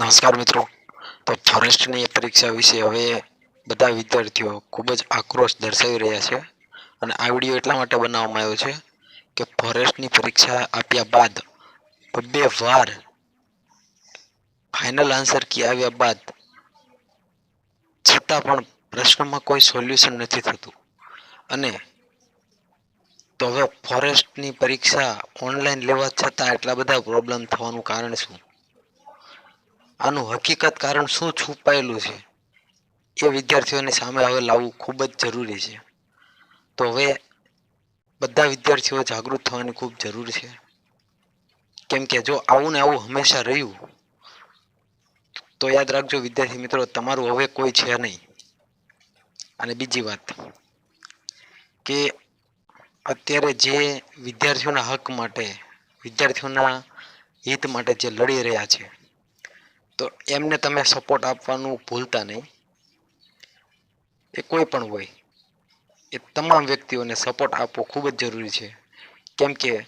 નમસ્કાર મિત્રો. તો ફોરેસ્ટની પરીક્ષા વિશે હવે બધા વિદ્યાર્થીઓ ખૂબ જ આક્રોશ દર્શાવી રહ્યા છે અને આ વીડિયો એટલા માટે બનાવવામાં આવ્યો છે કે ફોરેસ્ટની પરીક્ષા આપ્યા બાદ બબ્બે વાર ફાઇનલ આન્સર કી આવ્યા બાદ છતાં પણ પ્રશ્નમાં કોઈ સોલ્યુશન નથી થતું. અને તો હવે ફોરેસ્ટની પરીક્ષા ઓનલાઈન લેવા છતાં એટલા બધા પ્રોબ્લેમ થવાનું કારણ શું? આનું હકીકત કારણ શું છુપાયેલું છે? એ વિદ્યાર્થીઓની સામે હવે લાવવું ખૂબ જ જરૂરી છે. તો હવે બધા વિદ્યાર્થીઓ જાગૃત થવાની ખૂબ જરૂર છે. કેમ કે જો આવું ને આવું હંમેશા રહ્યું, તો યાદ રાખજો વિદ્યાર્થી મિત્રો, તમારું હવે કોઈ છે નહીં. અને બીજી વાત કે અત્યારે જે વિદ્યાર્થીઓના હક માટે, વિદ્યાર્થીઓના હિત માટે જે લડી રહ્યા છે તો એમને તમે સપોર્ટ આપવાનું ભૂલતા નહીં. એ કોઈ પણ હોય, એ તમામ વ્યક્તિઓને સપોર્ટ આપવો ખૂબ જ જરૂરી છે. કેમ કે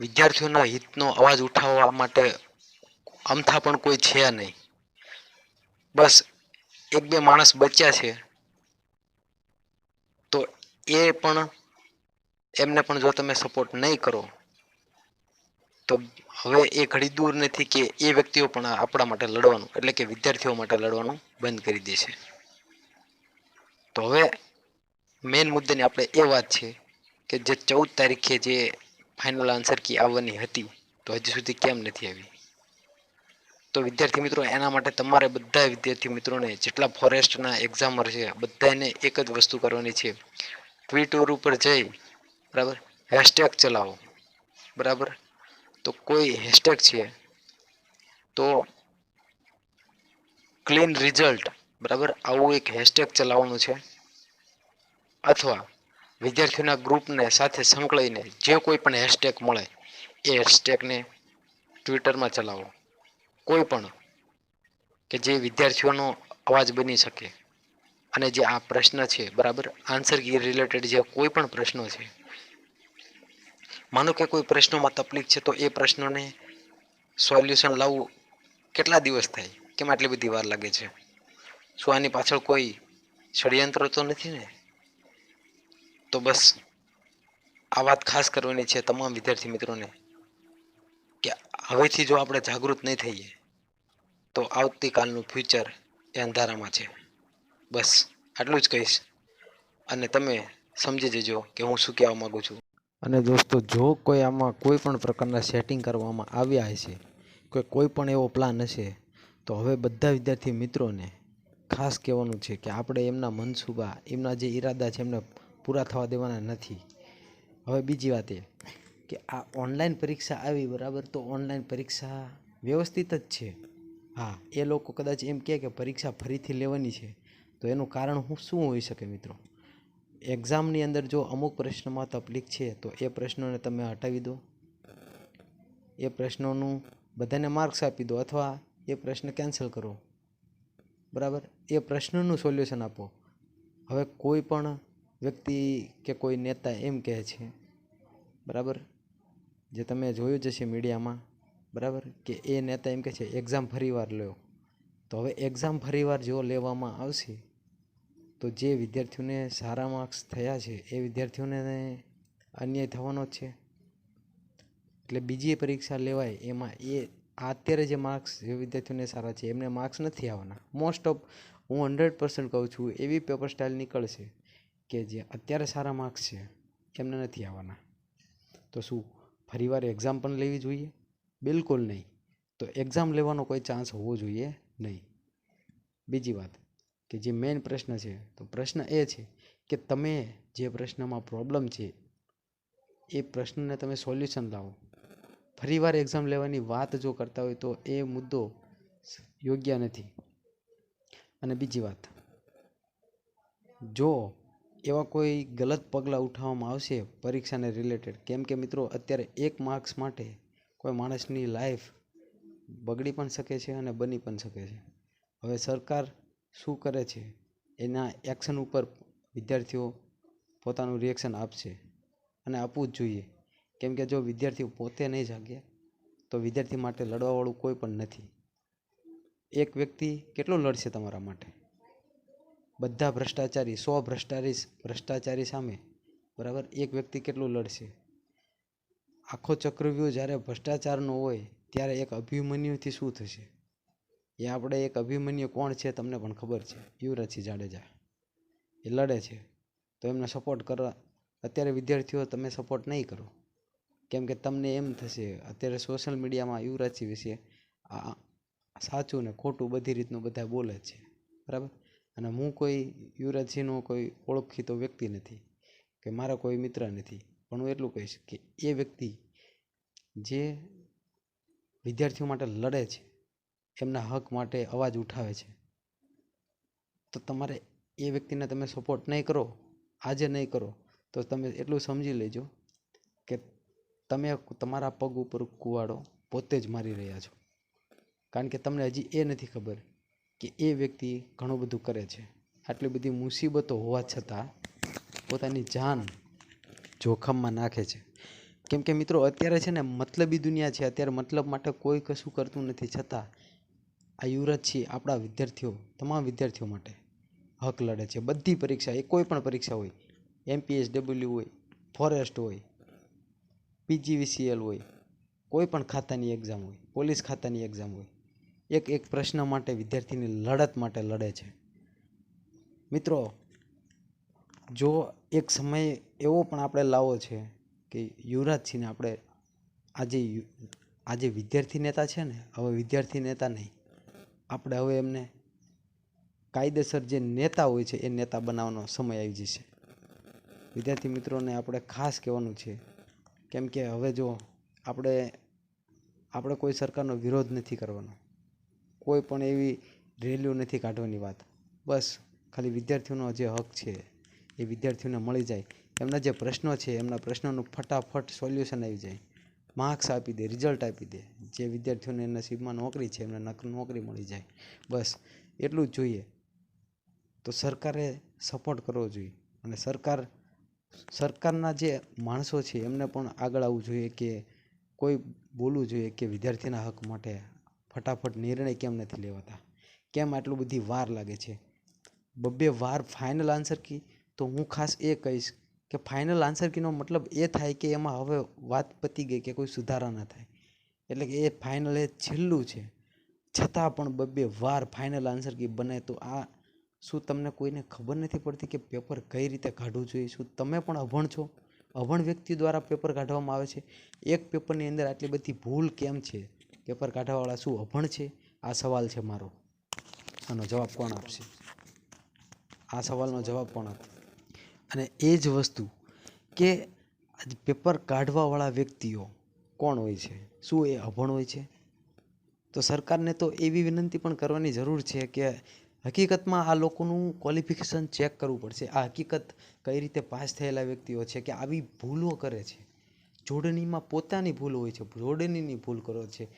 વિદ્યાર્થીઓના હિતનો અવાજ ઉઠાવવા માટે અમથા પણ કોઈ છે નહીં. બસ એક બે માણસ બચ્યા છે. તો એ પણ એમને પણ જો તમે સપોર્ટ નહીં કરો, તો હવે એ ઘડી દૂર નથી કે એ વ્યક્તિઓ પણ આપણા માટે લડવાનું, એટલે કે વિદ્યાર્થીઓ માટે લડવાનું બંધ કરી દેશે તો હવે મેઇન મુદ્દાની આપણે એ વાત છે કે જે ચૌદ તારીખે જે ફાઇનલ આન્સર કી આવવાની હતી, તો હજી સુધી કેમ નથી આવી? તો વિદ્યાર્થી મિત્રો, એના માટે તમારે બધા વિદ્યાર્થી મિત્રોને, જેટલા ફોરેસ્ટના એક્ઝામર છે, બધાને એક જ વસ્તુ કરવાની છે. ટ્વિટર ઉપર જઈ, બરાબર? હેશટેગ ચલાવો. બરાબર? તો કોઈ હેશટેગ છે. તો ક્લીન રિઝલ્ટ બરાબર? આવું એક હેશટેગ ચલાવવાનું છે. અથવા વિદ્યાર્થીઓના ગ્રુપને સાથે સંકળાઈને જે કોઈ પણ હેશટેગ મળે, એ હેશટેગને ટ્વિટરમાં ચલાવો. કોઈ પણ કે જે વિદ્યાર્થીઓનો અવાજ બની શકે. અને જે આ પ્રશ્ન છે, બરાબર? આન્સર કી રિલેટેડ જે કોઈ પણ પ્રશ્નો છે માનો કે કોઈ પ્રશ્નોમાં તકલીફ છે, તો એ પ્રશ્નોને સોલ્યુશન લાવવું કેટલા દિવસ થાય? કેમ આટલી બધી વાર લાગે છે? શું આની પાછળ કોઈ ષડયંત્ર તો નથી ને? તો બસ આ વાત ખાસ કરવાની છે તમામ વિદ્યાર્થી મિત્રોને કે હવેથી જો આપણે જાગૃત નહીં થઈએ, તો આવતીકાલનું ફ્યુચર એ અંધારામાં છે. બસ આટલું જ કહીશ. અને તમે સમજી જજો કે હું શું કહેવા માગું છું. અને દોસ્તો, જો કોઈ આમાં કોઈ પણ પ્રકારના સેટિંગ કરવામાં આવ્યા હશે, કે કોઈ પણ એવો પ્લાન હશે, તો હવે બધા વિદ્યાર્થી મિત્રોને ખાસ કહેવાનું છે કે આપણે એમના મનસૂબા, એમના જે ઈરાદા છે એમને પૂરા થવા દેવાના નથી. હવે બીજી વાત એ કે આ ઓનલાઈન પરીક્ષા આવી, બરાબર? તો ઓનલાઈન પરીક્ષા વ્યવસ્થિત જ છે. હા, એ લોકો કદાચ એમ કહે કે પરીક્ષા ફરીથી લેવાની છે. તો એનું કારણ શું હોઈ શકે, મિત્રો? એક્ઝામની અંદર જો અમુક પ્રશ્નમાં તકલીફ છે, તો એ પ્રશ્નોને તમે હટાવી દો. એ પ્રશ્નોનું બધાને માર્ક્સ આપી દો અથવા એ પ્રશ્ન કેન્સલ કરો. બરાબર? એ પ્રશ્નનું સોલ્યુશન આપો. હવે કોઈ પણ વ્યક્તિ કે કોઈ નેતા એમ કહે છે, બરાબર? જે તમે જોયું જ હશે મીડિયામાં, બરાબર? કે એ નેતા એમ કહે છે એક્ઝામ ફરીવાર લો તો હવે એક્ઝામ ફરીવાર જો લેવામાં આવશે તો જે વિદ્યાર્થીઓને સારા માર્ક્સ થયા છે, એ વિદ્યાર્થીઓને અન્યાય થવાનો જ છે. એટલે બીજી પરીક્ષા લેવાય, એમાં એ અત્યારે જે માર્ક્સ જે વિદ્યાર્થીઓને સારા છે, એમને માર્ક્સ નથી આવવાના. મોસ્ટ ઓફ હું હંડ્રેડ પર્સન્ટ કહું છું, એવી પેપર સ્ટાઇલ નીકળશે કે જે અત્યારે સારા માર્ક્સ છે, એમને નથી આવવાના. તો શું, ફરીવાર એક્ઝામ પણ લેવી જોઈએ? બિલકુલ નહીં. તો એક્ઝામ લેવાનો કોઈ ચાન્સ હોવો જોઈએ નહીં. બીજી વાત કે જે મેઇન પ્રશ્ન છે, તો પ્રશ્ન એ છે કે તમે જે પ્રશ્નમાં પ્રોબ્લેમ છે, એ પ્રશ્નને તમે સોલ્યુશન લાવો. ફરીવાર એક્ઝામ લેવાની વાત જો કરતા હોય તો એ મુદ્દો યોગ્ય નથી. અને બીજી વાત, જો એવા કોઈ ગલત પગલાં ઉઠાવવામાં આવશે પરીક્ષાને રિલેટેડ કેમ કે મિત્રો અત્યારે એક માર્ક્સ માટે કોઈ માણસની લાઈફ બગડી પણ શકે છે અને બની પણ શકે છે. હવે સરકાર શું કરે છે? એના એક્શન ઉપર વિદ્યાર્થીઓ પોતાનું રિએક્શન આપશે અને આપવું જ જોઈએ. કેમ કે જો વિદ્યાર્થીઓ પોતે નહીં જાગે, તો વિદ્યાર્થી માટે લડવાવાળું કોઈ પણ નથી. એક વ્યક્તિ કેટલું લડશે તમારા માટે? બધા ભ્રષ્ટાચારી, સો ભ્રષ્ટાચારી ભ્રષ્ટાચારી સામે, બરાબર? એક વ્યક્તિ કેટલું લડશે? આખો ચક્રવ્યૂહ જ્યારે ભ્રષ્ટાચારનો હોય, ત્યારે એક અભિમન્યુથી શું થશે? એ આપણે એક અભિમન્યુ કોણ છે તમને પણ ખબર છે, યુવરાજસિંહ જાડેજા. એ લડે છે. તો એમને સપોર્ટ કરવા અત્યારે વિદ્યાર્થીઓ તમે સપોર્ટ નહીં કરો. કેમ કે તમને એમ થશે, અત્યારે સોશિયલ મીડિયામાં યુવરાજસિંહ વિશે આ સાચું ને ખોટું બધી રીતનું બધા બોલે છે. બરાબર? અને હું કોઈ યુવરાજસિંહનો કોઈ ઓળખીતો વ્યક્તિ નથી, કે મારા કોઈ મિત્ર નથી. પણ હું એટલું કહીશ કે એ વ્યક્તિ જે વિદ્યાર્થીઓ માટે લડે છે એમના હક માટે અવાજ ઉઠાવે છે. તો તમારે એ વ્યક્તિને તમે સપોર્ટ નહીં કરો, આજે નહીં કરો, તો તમે એટલું સમજી લેજો કે તમે તમારા પગ ઉપર કુવાડો, પોતે જ મારી રહ્યા છો. કારણ કે તમને હજી એ નથી ખબર કે એ વ્યક્તિ ઘણું બધું કરે છે. આટલી બધી મુસીબતો હોવા છતાં પોતાની જાન જોખમમાં નાખે છે. કેમ કે મિત્રો, અત્યારે છે ને મતલબી દુનિયા છે. અત્યારે મતલબ માટે કોઈ કશું કરતું નથી. છતાં આ યુવરાજ છે, આપણા વિદ્યાર્થીઓ, તમામ વિદ્યાર્થીઓ માટે હક લડે છે. બધી પરીક્ષા, એ કોઈ પણ પરીક્ષા હોય એમપીએસ ડબલ્યુ હોય, ફોરેસ્ટ હોય પીજીવીસીએલ હોય, કોઈ પણ ખાતાની એક્ઝામ હોય, પોલીસ ખાતાની એક્ઝામ હોય, એક એક પ્રશ્ન માટે વિદ્યાર્થીની લડત માટે લડે છે. મિત્રો, જો એક સમય એવો પણ આપણે લાવવો છે કે યુવરાજસિંહને આપણે આજે આજે વિદ્યાર્થી નેતા છે ને, હવે વિદ્યાર્થી નેતા નહીં. આપણે હવે એમને કાયદેસર જે નેતા હોય છે, એ નેતા બનાવવાનો સમય આવી જશે. વિદ્યાર્થી મિત્રોને આપણે ખાસ કહેવાનું છે, કેમ કે હવે જો આપણે આપણે કોઈ સરકારનો વિરોધ નથી કરવાનો. કોઈ પણ એવી રેલીઓ નથી કાઢવાની વાત. બસ, ખાલી વિદ્યાર્થીઓનો જે હક છે, એ વિદ્યાર્થીઓને મળી જાય. એમના જે પ્રશ્નો છે, એમના પ્રશ્નોનું ફટાફટ સોલ્યુશન આવી જાય. માર્ક્સ આપી દે, રિઝલ્ટ આપી દે. જે વિદ્યાર્થીઓને નસીબમાં નોકરી છે, એમને નક- નોકરી મળી જાય. બસ, એટલું જ જોઈએ. તો સરકારે સપોર્ટ કરવો જોઈએ. અને સરકાર, સરકારના જે માણસો છે, એમને પણ આગળ આવવું જોઈએ કે કોઈ બોલવું જોઈએ કે વિદ્યાર્થીના હક માટે ફટાફટ નિર્ણય કેમ નથી લેવાતા? કેમ આટલું બધી વાર લાગે છે? બબ્બે વાર ફાઇનલ આન્સર કી? તો હું ખાસ એ કહીશ કે ફાઇનલ આન્સર કીનો મતલબ એ થાય કે એમાં હવે વાત પતી ગઈ કે કોઈ સુધારા ન થાય. એટલે કે એ ફાઇનલ એ છેલ્લું છે. છતાં પણ બબ્બે વાર ફાઇનલ આન્સર કી બને તો આ શું તમને કોઈને ખબર નથી પડતી કે પેપર કઈ રીતે કાઢવું જોઈએ? શું તમે પણ અભણ છો? અભણ વ્યક્તિ દ્વારા પેપર કાઢવામાં આવે છે. એક પેપરની અંદર આટલી બધી ભૂલ કેમ છે? પેપર કાઢવાવાળા શું અભણ છે? આ સવાલ છે મારો. આનો જવાબ કોણ આપશે? આ સવાલનો જવાબ કોણ આપે? અને એ જ વસ્તુ કે પેપર કાઢવાવાળા વ્યક્તિઓ કોણ હોય છે? શું એ અભણ હોય છે? તો સરકારને તો એવી વિનંતી પણ કરવાની જરૂર છે કે હકીકતમાં આ લોકોનું ક્વોલિફિકેશન ચેક કરવું પડશે. આ હકીકત કઈ રીતે પાસ થયેલા વ્યક્તિઓ છે કે આવી ભૂલો કરે છે? જોડણીમાં પોતાની ભૂલ હોય છે, જોડણીની ભૂલ કરો છે.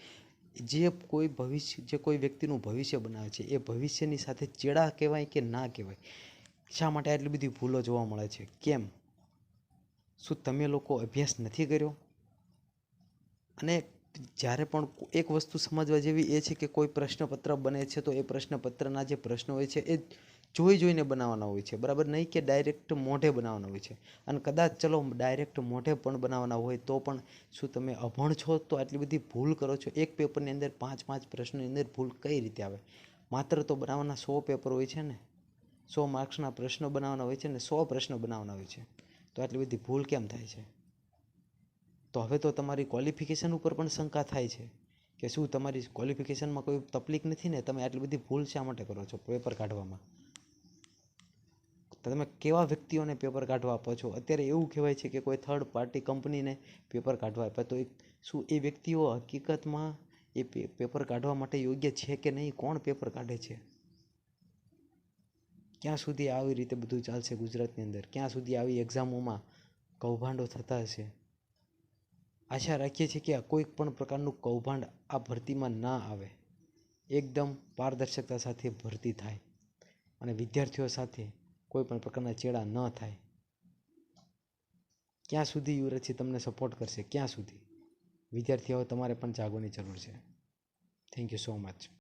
જે કોઈ ભવિષ્ય, જે કોઈ વ્યક્તિનું ભવિષ્ય બનાવે છે, એ ભવિષ્યની સાથે ચેડા કહેવાય કે ના કહેવાય? શા માટે આટલી બધી ભૂલો જોવા મળે છે? કેમ? શું તમે લોકો અભ્યાસ નથી કર્યો? અને જ્યારે પણ એક વસ્તુ સમજવા જેવી એ છે કે કોઈ પ્રશ્નપત્ર બને છે, તો એ પ્રશ્નપત્રના જે પ્રશ્નો હોય છે, એ જોઈ જોઈને બનાવવાના હોય છે. બરાબર? નહીં કે ડાયરેક્ટ મોઢે બનાવવાના હોય છે. અને કદાચ, ચલો, ડાયરેક્ટ મોઢે પણ બનાવવાના હોય તો પણ શું તમે અભણ છો? તો આટલી બધી ભૂલ કરો છો. એક પેપરની અંદર પાંચ પાંચ પ્રશ્નોની અંદર ભૂલ કઈ રીતે આવે? માત્ર તો બનાવવાના સો પેપર હોય છે ને? સો માર્ક્સના પ્રશ્નો બનાવવાના હોય છે ને સો પ્રશ્નો બનાવવાના હોય છે. તો આટલી બધી ભૂલ કેમ થાય છે? તો હવે તો તમારી ક્વોલિફિકેશન ઉપર પણ શંકા થાય છે કે શું તમારી ક્વોલિફિકેશનમાં કોઈ તકલીફ નથી ને? તમે આટલી બધી ભૂલ શા માટે કરો છો પેપર કાઢવામાં? તો તમે કેવા વ્યક્તિઓને પેપર કાઢવા આપો છો? અત્યારે એવું કહેવાય છે કે કોઈ થર્ડ પાર્ટી કંપનીને પેપર કાઢવા આપે. તો એ- શું એ વ્યક્તિઓ હકીકતમાં એ પેપર કાઢવા માટે યોગ્ય છે કે નહીં? કોણ પેપર કાઢે છે? ક્યાં સુધી આવી રીતે બધું ચાલશે ગુજરાતની અંદર? ક્યાં સુધી આવી એક્ઝામોમાં કૌભાંડો થતા હશે? આશા રાખીએ છીએ કે આ કોઈ પણ પ્રકારનું કૌભાંડ આ ભરતીમાં ના આવે. એકદમ પારદર્શકતા સાથે ભરતી થાય અને વિદ્યાર્થીઓ સાથે કોઈ પણ પ્રકારના ચેડા ન થાય. ક્યાં સુધી યુવરાજસિંહ તમને સપોર્ટ કરશે? ક્યાં સુધી? વિદ્યાર્થીઓ તમારે પણ જાગવાની જરૂર છે. Thank you so much